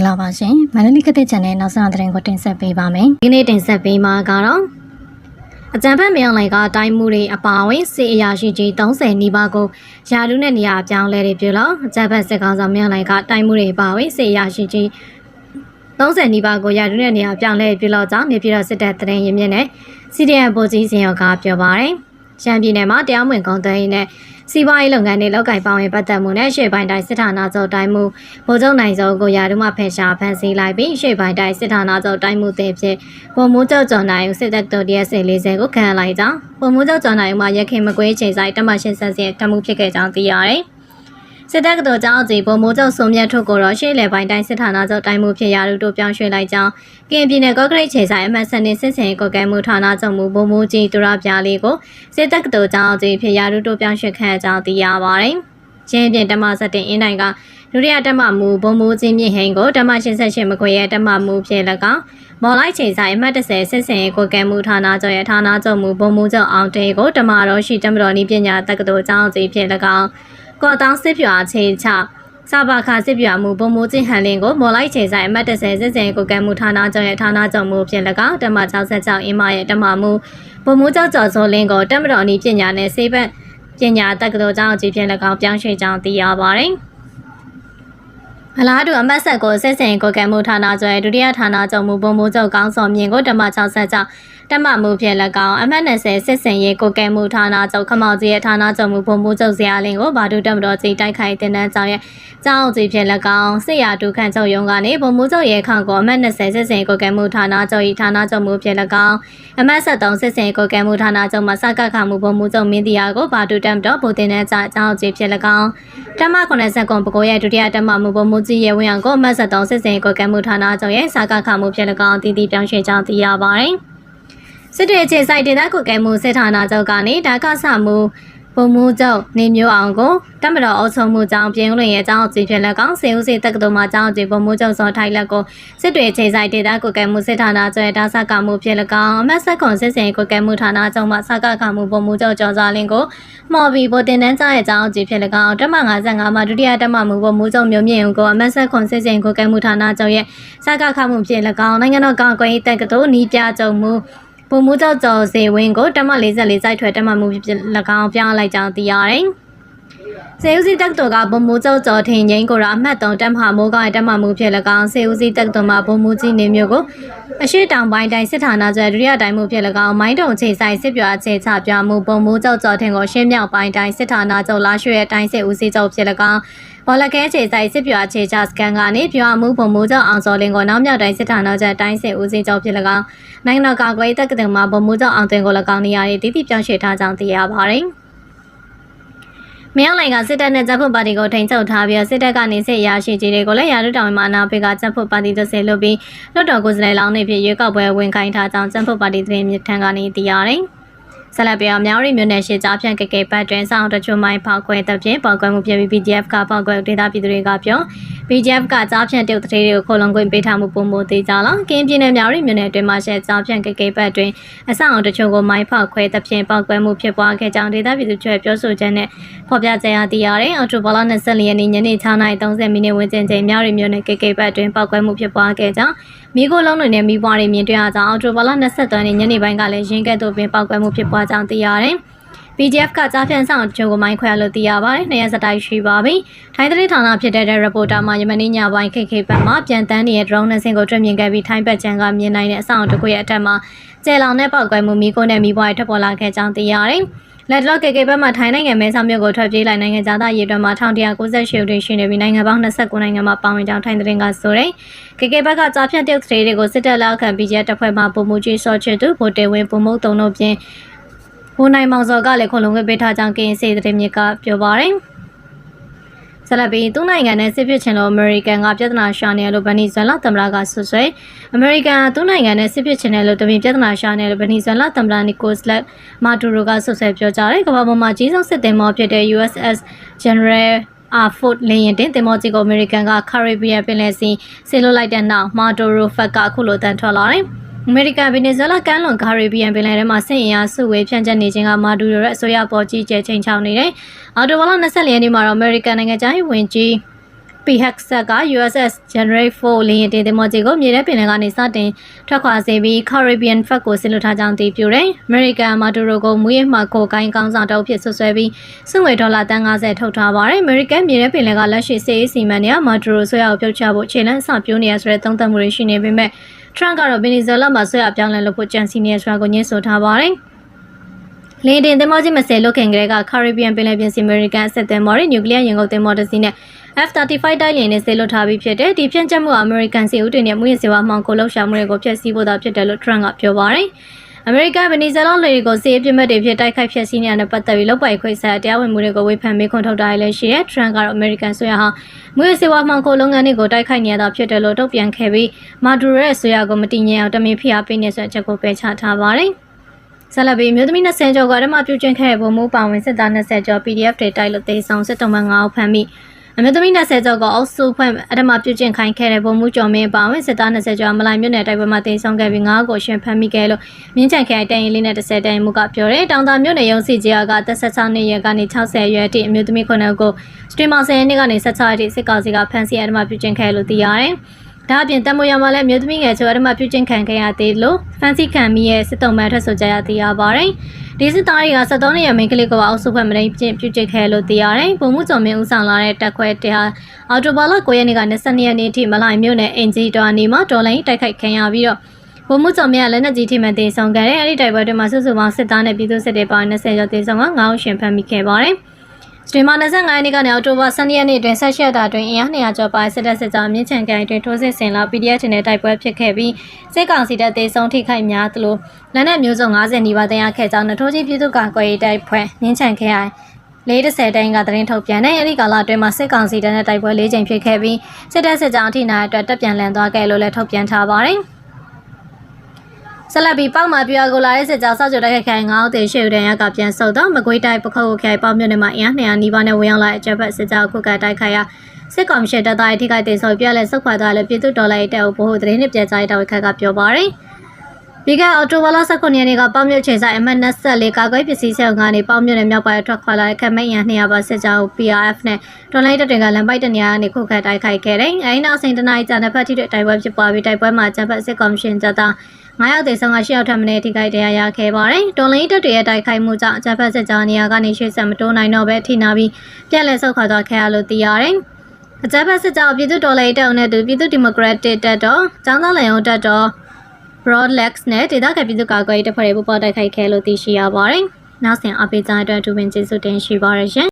္ဂလာပါရှင်မန္တလေးကတဲ့ channel နောက်ဆုံးသတင်းကိုတင်ဆက်ပေးပါမယ်ဒီနေ့တင်ဆက်ပေးမှာကတော့အကြံဖက်မြောင်လိုက်ကတိုင်းမှုတွေအပါအဝင်စေအရာရှိကြီး30နီးပါးကိုယာလူနဲ့နေရာအပြောင်းလဲတွေပြုလို့အကြံဖက်စစ်ကောင်ဆောင်မြောင်လိုက်ကတိုင်းမှုတွေအပါအဝင်စေအရာရှိကြီး30နီးပါးကိုယာလူနဲ့နေရာအပြောင်းလဲပြုလို့ကြောင့်နေပြည်တော်စစ်တပ်တရင်ရင်းမြစ်နဲ့စီဒီအမ်ပိုကြီးစင်ရောကပြောပါတယ် ရှမ်းပြည်နယ်မှာတရားမဝင်ကုန်သွယ်ရေးနဲ့စီးပွားရေးလုပ်ငန်းတွေလောက်ကိုင်ပေါင်းရင်ပတ်သက်မှုနဲ့ရှေ့ပိုင်းတိုင်းစစ်ဌာနချုပ်တိုင်းမှုဗိုလ်ချုပ်နိုင်စောကိုရာထူးမှဖယ်ရှားဖမ်းဆီးလိုက်ပြီးရှေ့ပိုင်းတိုင်းစစ်ဌာနချုပ်တိုင်းမှုတင်ဖြစ်ဗိုလ်မှူးချုပ်ကျော်နိုင်ဦးစစ်တပ်တော် DS40 ကိုခံရလိုက်ကြောင်းဗိုလ်မှူးချုပ်ကျော်နိုင်ဦးမှရခင်မကွေးချိန်ဆိုင်တမရှင်ဆက်စီတမှုဖြစ်ခဲ့ကြောင်းသိရတယ်။ စစ်တပ်ကတော်ကြောင်းအစီဗိုလ်မှူးချုပ်စုံမြတ်ထုတ်ကိုတော့ရှေ့လေပိုင်းတိုင်းစစ်ဌာနချုပ်တိုင်းမှုဖြစ်ရာလူတို့ပြောင်းရွှေ့လိုက်ကြောင်းကင်ပြည်နယ်ကော့ကရိတ်ခြေဆိုင်အမှတ်စနစ်စစ်စင်ကိုကဲမှုဌာနချုပ်မူဗိုလ်မှူးကြီးသူရပြားလေးကိုစစ်တပ်ကတော်ကြောင်းအစီဖြစ်ရာလူတို့ပြောင်းရွှေ့ခံရကြောင်းသိရပါတယ်။ချင်းပြင်တမစတင်အင်းတိုင်းကဒုတိယတမမူဗိုလ်မှူးကြီးမြင့်ဟိန်ကိုတမ88မခွေရဲ့တမမူဖြစ်၎င်းမော်လိုက်ချိန်ဆိုင်အမှတ်30စစ်စင်ကိုကဲမှုဌာနချုပ်ရဲ့ဌာနချုပ်မူဗိုလ်မှူးချုပ်အောင်တေကိုတမတော်ရှိတမတော်ဤပညာတက္ကသိုလ်ကျောင်းအစီဖြစ်၎င်း ကော်တောင်းစစ်ပြွာချိန်ချစပါခါစစ်ပြမှုဗိုလ်မှူးချင်းဟန်လင်းကိုမော်လိုက်ချိန်ဆိုင်အမှတ်30စစ်စင်ကိုကဲမှုဌာနချုပ်ရဲ့ဌာနချုပ်မှုဖြစ်၎င်းတမ66အင်းမရဲ့တမမှုဗိုလ်မှူးချုပ်ကျော်စောလင်းကိုတမတော်ဤပညာနဲ့စေဘက်ပညာတက္ကသိုလ်ကျောင်းအကြီးဖြစ်၎င်းပြောင်းရွှေ့ကြောင်းသိရပါတယ်။ အလားတူအမတ်ဆက်ကိုစစ်စင်ကိုကဲမှုဌာနချုပ်ရဲ့ဒုတိယဌာနချုပ်မှုဗိုလ်မှူးချုပ်ကောင်းစောမြင့်ကိုတမ66တမမှုဖြစ်၎င်းအမှတ်20စစ်စင်ရေးကိုကဲမှုဌာနချုပ်ခမောက်ကြီးရဲ့ဌာနချုပ်မှုဗိုလ်မှူးချုပ်ဇေယျလင်းကိုဘာဒုတမတော်ကြီးတိုက်ခိုက်တင်တန်းကြောင်းရဲ့ကျောင်းကြီးဖြစ်၎င်းစစ်ရာဒုခန့်ချုပ်ရုံးကနေဗိုလ်မှူးချုပ်ရဲခန့်ကိုအမှတ်20စစ်စင်ကိုကဲမှုဌာနချုပ်၏ဌာနချုပ်မှုဖြစ်၎င်းအမှတ်73စစ်စင်ကိုကဲမှုဌာနချုပ်မှာစကခမှုဗိုလ်မှူးချုပ်မင်းတရားကိုဘာဒုတမတော်ဗိုလ်တင်တန်းကျောင်းကြီးဖြစ်၎င်းတမ80ကွန်ပကိုရဲ့ဒုတိယတမမှုဗိုလ်မှူးကြီးရဲဝင်းအောင်ကိုအမှတ်73စစ်စင်ကိုကဲမှုဌာနချုပ်ရဲ့စကခမှုဖြစ်၎င်းတည်တည်ပြောင်းရွှေ့ကြောင်းသိရပါတယ်။စစ်တွေခြေဆိုင်ဒေသကွက်ကဲမှုစစ်ဌာနချုပ်ကနေဒါကဆမှု ပုံမှုချုပ်နေမျိုးအောင်ကိုတမတော်အုပ်ချုပ်မှုကြောင့်ပြင်လွင်ရဲ့အကြောင်းအစီဖြစ်လက်ကောင်စေဦးစေတက္ကသိုလ်မှာအကြောင်းအစီပုံမှုချုပ်စောထိုက်လက်ကိုစစ်တွေခြေဆိုင်ဒေသကွက်ကဲမှုစစ်ဌာနချုပ်ရဲ့ဒါဆကမှုဖြစ်လက်ကောင်အမတ်ဆက်ခွန်စစ်စင်ကွက်ကဲမှုဌာနချုပ်မှာစကကမှုပုံမှုချုပ်ကျော်စားလင်းကိုမော်ဘီဗိုတင်တန်းကြားရဲ့အကြောင်းအစီဖြစ်လက်ကောင်တမ55မှာဒုတိယတမမှုပုံမှုချုပ်မျိုးမြင့်ဦးကိုအမတ်ဆက်ခွန်စစ်စင်ကွက်ကဲမှုဌာနချုပ်ရဲ့စကကမှုဖြစ်လက်ကောင်နိုင်ငံတော်ကောင်ကွယ်ရေးတက္ကသိုလ်နီးပြချုပ်မှု ပုံမှုကြောင့်ကျော်စေဝင်းကိုတမ44စိုက်ထွဲတမမှုဖြစ်၎င်းပြောင်းလိုက်ကြောင်းသိရတယ်။ စေဦးစီတက်တော်ကဘုံမူကျော်ကျော်ထင်ငိမ့်ကိုရအမှတ်3တက်မဟာမိုးကတမမှုဖြစ်၎င်းစေဦးစီတက်တော်မှာဘုံမူကြီးနေမျိုးကိုအရှိတောင်ပိုင်းတိုင်းစစ်ဌာနကျွဲဒုတိယတိုင်းမှုဖြစ်၎င်းမိုင်းတုံချိန်ဆိုင်စစ်ပြွာအခြေချပြမှုဘုံမူကျော်ကျော်ထင်ကိုရှင်းမြောက်ပိုင်းတိုင်းစစ်ဌာနချုပ်လာရွှေတိုင်းစစ်ဦးစီးချုပ်ဖြစ်၎င်းဘောလကဲခြေဆိုင်စစ်ပြွာခြေချစကန်ကနေပြွာမှုဘုံမိုးကျော်အောင်စော်လင်းကိုနောက်မြောက်တိုင်းစစ်ဌာနချုပ်တိုင်းစစ်ဦးစီးချုပ်ဖြစ်၎င်းနိုင်ငံတော်ကာကွယ်ရေးတပ်ကတော်မှာဘုံမိုးကျော်အောင်တင်ကို၎င်းနေရာတွေတည်တည်ပြောင်းရွှေ့ထားကြောင်းသိရပါတယ်။ မြောက်နိုင်ငံစစ်တပ်နဲ့ဂျပ်ဖို့ပါတီကိုထိန်းချုပ်ထားပြီးစစ်တပ်ကနေစစ်ရာရှိကြီးတွေကိုလည်းရာထူးတောင်မှာအနာပေးကဂျပ်ဖို့ပါတီသစ်လုပ်ပြီးလွတ်တော်ကိုယ်စားလှယ်လောင်းတွေဖြစ်ရွေးကောက်ပွဲဝင်ခိုင်းထားကြောင်းဂျပ်ဖို့ပါတီသတင်းမြစ်ထံကနေသိရတယ်။ ဆက်လက်ပြီးအများရီမြို့နယ်ရှိကြားဖြန့်ကကေပတ်တွင်စောင်းတချို့မိုင်းဖောက်ခွဲတဲ့ဖြင့်ပေါက်ကွဲမှုဖြစ်ပြီး BGF ကပေါက်ကွဲဒေသပြည်သူတွေကပြော BGF ကကြားဖြန့်တုတ်တဲ့တွေကိုခိုလုံခွင့်ပေးထားမှုပုံမသေးကြလားကင်းပြည်နယ်များရီမြို့နယ်အတွင်းမှာရှိကြားဖြန့်ကကေပတ်တွင်အဆောက်အုံတချို့ကိုမိုင်းဖောက်ခွဲတဲ့ဖြင့်ပေါက်ကွဲမှုဖြစ်ပွားခဲ့ကြောင်းဒေသပြည်သူတွေပြောဆိုချက်နဲ့ဖော်ပြကြရသည်ရတယ်အော်တိုဘလာ24ရက်နေ့ညနေ6:30မိနစ်ဝန်းကျင်ချိန်များရီမြို့နယ်ကေကေပတ်တွင်ပေါက်ကွဲမှုဖြစ်ပွားခဲ့ကြောင်း မိခိုးလုံးတွေနဲ့မိဘတွေမြင်တွေ့ရကြောင်းအော်တိုဘလာ23ရက်နေ့ညနေပိုင်းကလည်းရင်းကဲ့သို့ပင်ပေါက်ကွဲမှုဖြစ်ပွားကြောင်းသိရတယ်။ BGF ကကြားဖြန့်ဆောင်ချိုးကိုမိုင်းခွဲလို့သိရပါတယ်။နှစ်ရက်စတိုင်ရှိပါပြီ။ထိုင်းသတင်းဌာနဖြစ်တဲ့ reporter မှာယမနေ့ညပိုင်း KK ဘက်မှပြန်တန်းနေတဲ့ drone နဲ့စင်ကိုတွေ့မြင်ခဲ့ပြီးထိုင်းဘက်ချန်ကမြင်နိုင်တဲ့အဆောင်တစ်ခုရဲ့အထက်မှာကျဲလောင်တဲ့ပေါက်ကွဲမှုမိခိုးနဲ့မိဘတွေထပ်ပေါ်လာခဲ့ကြောင်းသိရတယ်။ လက်တော့ KK ဘက်မှထိုင်းနိုင်ငံမဲဆောက်မြို့ကိုထွက်ပြေးလိုက်နိုင်ငံသားရေးအတွက်မှာ1198ဦးရှိနေပြီးနိုင်ငံပေါင်း29နိုင်ငံမှာပါဝင်ကြောင်းထိုင်းသတင်းကဆိုတယ်။ KK ဘက်ကကြားဖြတ်တရုတ်တွေတွေကိုစစ်တပ်လက်အောက်ခံ BGF တပ်ဖွဲ့မှပုံမှုကြီးစောချစ်သူဗိုလ်တေဝင်းပုံမှုသုံးတို့ပြင်ဘိုးနိုင်မောင်စောကလည်းခုံလုံးဝပေးထားကြောင်းကင်းစေတဲ့မြစ်ကပြောပါတယ်။ ဆလဘီသူ့နိုင်ငံနဲ့စစ်ဖြစ်ချင်လို့အမေရိကန်ကပြဿနာရှာနေလို့ဗနီဇွဲလာသမ္မတကဆွဆွဲအမေရိကန်သူ့နိုင်ငံနဲ့စစ်ဖြစ်ချင်တယ်လို့တမင်ပြဿနာရှာနေလို့ဗနီဇွဲလာသမ္မတနီကိုစလက်မာတူရိုကဆွဆွဲပြောကြတယ်။ကမ္ဘာပေါ်မှာကြီးဆုံးစစ်သည်မောဖြစ်တဲ့ USS General အာဖို့လင်းရင်တင်တင်မောကြီးကိုအမေရိကန်ကကာရစ်ဘီယံပင်လယ်စီဆင်းလို့လိုက်တဲ့နောက်မာတိုရိုဖက်ကအခုလိုတန်ထွက်လာတယ်။ အမေရိကန်ဗီနီဇွဲလားကမ်းလွန်ကာရီဘီယံပင်လယ်ထဲမှာဆင့်အင်အားစုဝေးဖြန့်ကျက်နေခြင်းကမာဒူရိုရဲ့အစိုးရပေါ်ကြီးကျယ်ချိန်ချောင်းနေတယ်။အော်တိုဝါလာ24ရက်နေ့မှာတော့အမေရိကန်နိုင်ငံသားရေးဝန်ကြီး PHX က USS Generate 4လေယာဉ်တင်သင်္ဘောကြီးကိုမြေထဲပင်လယ်ကနေစတင်ထွက်ခွာစေပြီး Caribbean Flag ကိုဆင်လွှတ်ထားကြောင်းတည်ပြုတယ်။ American Maduro ကိုမူရမှကိုကိုင်းကောင်းဆောင်တောက်ဖြစ်ဆွဆွဲပြီးစုငွေဒေါ်လာတန်း90ထုတ်ထားပါတယ်။ American မြေထဲပင်လယ်ကလက်ရှိစစ်ရေးစီမံနေရ Maduro ဆွဲအောင်ပြုတ်ချဖို့ခြေလန်းအစပြိုးနေရဆိုတဲ့သုံးသပ်မှုတွေရှိနေပေမဲ့ Trump ကတော့ Venezuela မှာဆွဲအပြောင်းလဲလုပ်ဖို့ကြံစည်နေရဆိုတာကိုညှင်းဆိုထားပါတယ်။လေတင်သင်္ဘောကြီး20လုတ်ခင်ကလေးက Caribbean ပင်လယ်ပြင်စီ American အဆက်သင်္ဘောတွေနျူကလ িয়ার ရင်ငုတ်သင်္ဘောတစ်စီးနဲ့ F-35 တိုက်လေယာဉ်နဲ့ဆေလွတ်ထားပြီးဖြစ်တဲ့ဒီဖြန့်ချက်မှုအမေရိကန်စီဦးတင်နဲ့မူရစေဝါမှောင်ကိုလှုပ်ရှားမှုတွေကိုဖျက်ဆီးဖို့သာဖြစ်တယ်လို့ Trump ကပြောပါတယ်။ အမေရိကန်ဗနီဇလားလေကိုစီးအပြစ်မဲ့တွေဖြစ်တိုက်ခိုက်ဖျက်ဆီးနေရတဲ့ပတ်သက်ပြီးလောက်ပိုက်ခွေဆိုင်တရားဝင်မှုတွေကိုဝေဖန်မေးခွန်းထုတ်တာလည်းရှိတဲ့ Trump ကတော့ American ဆိုရဟာမူရစေဝါမှောင်ကိုလုပ်ငန်းတွေကိုတိုက်ခိုက်နေရတာဖြစ်တယ်လို့တုံ့ပြန်ခဲ့ပြီး Maduro ရဲ့ဆိုရကိုမတည်ငြိမ်အောင်တမင်ဖိအားပေးနေဆိုတဲ့အချက်ကိုပယ်ချထားပါတယ်။ဆလဘီမျိုးသမီး20ကျော်ကအဓမ္မပြုကျင့်ခဲ့တဲ့ဗိုလ်မှူးပါဝင်စစ်သား20ကျော် PDF တွေတိုက်လို့တေဆောင်စစ်တုံးမှ9အောင်ဖမ်းမိ အမျိုးသမီး20ကျော်ကအုပ်စုဖွဲ့အဓမ္မပြုကျင့်ခိုင်းခဲ့တဲ့ဗိုလ်မှူးကျော်မင်းပါဝင်စစ်သား20ကျော်မလိုင်မြို့နယ်တိုက်ပွဲမှာတေဆောင်ခဲ့ပြီး9ကိုရှင်ဖမ်းမိခဲ့လို့မြင်းချန်ခရိုင်တိုင်ရင်လေးနဲ့10တိုင်မှုကပြောတယ်တောင်တာမြို့နယ်ရုံးစီကြီးက16နှစ်ရွယ်ကနေ60ရွယ်အထိအမျိုးသမီး9ကိုစတရီမာ10နှစ်ကနေ16အထိစစ်ကောင်စီကဖမ်းဆီးအဓမ္မပြုကျင့်ခဲ့လို့သိရတယ် ဒါအပြင်တမွေရမှာလည်းမြို့သမီးငယ်ချိုအဓမ္မပြုကျင့်ခံခဲ့ရသေးလို့ဖန်စီခံမိရဲ့စစ်တုံးမှထွက်ဆိုကြရသေးရပါတယ်။ဒီစစ်သားတွေက73နှစ်ရမိန်းကလေးကိုအောက်စုဖွဲ့မရင်းပြုကျင့်ခဲ့လို့သိရတယ်။ဗိုလ်မှူးကျော်မင်းဦးဆောင်လာတဲ့တပ်ခွဲတဲဟာအော်တိုဘာလ9ရက်နေ့က22ရက်နေ့အထိမလိုင်မြို့နယ်အင်ဂျီတော်နေမှာတော်လိုင်းတိုက်ခိုက်ခံရပြီးတော့ဗိုလ်မှူးကျော်မင်းကလက်နက်ကြီးထိမှန်တေဆောင်ခဲ့တဲ့အဲဒီတိုက်ပွဲတွေမှာစုစုပေါင်းစစ်သားနဲ့ပြည်သူစစ်တွေပါ20ကျော်တေဆောင်က9ဦးရှင်ဖမ်းမိခဲ့ပါတယ်။ စတေမာ25ရက်နေ့ကနေအောက်တိုဘာ12ရက်နေ့အတွင်းဆက်ရှက်တာတွင်အင်အား200ကျော်ပါစစ်တပ်စစ်ကြောင်းမြင့်ချန်ကန်အတွင်းထိုးစစ်ဆင်လာ PDF တင်တဲ့တိုက်ပွဲဖြစ်ခဲ့ပြီးစစ်ကောင်စီတပ်တေဆုံးထိခိုက်များသလိုလက်နက်မျိုးစုံ90နီးပါးတင်ရခဲ့ကြောင်းနထိုးကြီးပြည်သူ့ကာကွယ်ရေးတိုက်ဖွဲ့မြင့်ချန်ခရိုင်40တိုင်ကသတင်းထုတ်ပြန်တဲ့အဲဒီကာလအတွင်းမှာစစ်ကောင်စီတပ်နဲ့တိုက်ပွဲ၄ချိန်ဖြစ်ခဲ့ပြီးစစ်တပ်စစ်ကြောင်းအထိနာအတွက်တပ်ပြန်လည်သွားခဲ့လို့လည်းထုတ်ပြန်ထားပါတယ်။ ဆက်လက်ပြီးပေါက်မှာပြွာကိုလာတဲ့စစ်ကြောင်းစောက်ကြတိုက်ခိုက်ငါးဦးသေရှေ့ဦးတန်ရကပြန်ဆုတ်တော့မကွေးတိုင်းပခုတ်ခိုင်ပေါက်မြို့နယ်မှာအင်အား200နီးပါးနဲ့ဝင်ရောက်လာတဲ့အကြပ်ဖက်စစ်ကြောင်းခုကတိုက်ခိုက်ရာစစ်ကောင်ရှင်တပ်သားအထိခိုက်ဒေဆုံးပြက်လက်ဆုတ်ခွာသွားတဲ့ပြည်သူတော်လှန်ရေးတပ်အုပ်ဘို့သတင်းနဲ့ပြန်ကြားရေးတာဝန်ခံကပြောပါရယ်ပြီးခဲ့အော်တိုဘာလ19ရက်နေ့ကပေါမြို့ချိန်ဆိုင်အမှတ်24ကာကွယ်ပစ္စည်းဆောင်ကနေပေါမြို့နယ်မြောက်ပိုင်းထွက်ခွာလာတဲ့ခမိတ်ရန်200ပါစစ်ကြောင်း PRF နဲ့တော်လိုင်းတပ်တွေကလမ်းပိုက်တနေရာကနေခုခံတိုက်ခိုက်ခဲ့တယ်။အဲဒီနောက်စိန်တနားကြာတဲ့ဖက်ထိတဲ့တိုက်ပွဲဖြစ်ပွားပြီးတိုက်ပွဲမှာဂျပန်စစ်ကောင်ရှင်တပ်သား 9ယောက်သေဆုံးက10ယောက်ထပ်မံထိခိုက်တရားရခဲ့ပါတယ်။တော်လိုင်းတပ်တွေရဲ့တိုက်ခိုက်မှုကြောင့်ဂျပန်စစ်ကြောင်းနေရာကနေရွှေ့ဆက်မတိုးနိုင်တော့ပဲထိနာပြီးပြက်လက်ဆုတ်ခွာသွားခဲ့ရလို့သိရတယ်။အကြမ်းဖက်စစ်ကြောင်းပြည်သူတော်လှန်ရေးတပ်အုပ်နဲ့တူပြည်သူဒီမိုကရက်တစ်တပ်တော်ចောင်းသားလန်ရုံတပ်တော် Broadlex နဲ့ဒေသခံပြည်သူ့ကာကွယ်ရေးတပ်ဖွဲ့တွေပူးပေါင်းတိုက်ခိုက်ခဲ့လို့သိရှိရပါတယ်။နောက်ဆင်အပိကြတဲ့အတွက်ဒူဝင်ကျေးဇူးတင်ရှိပါရရှင်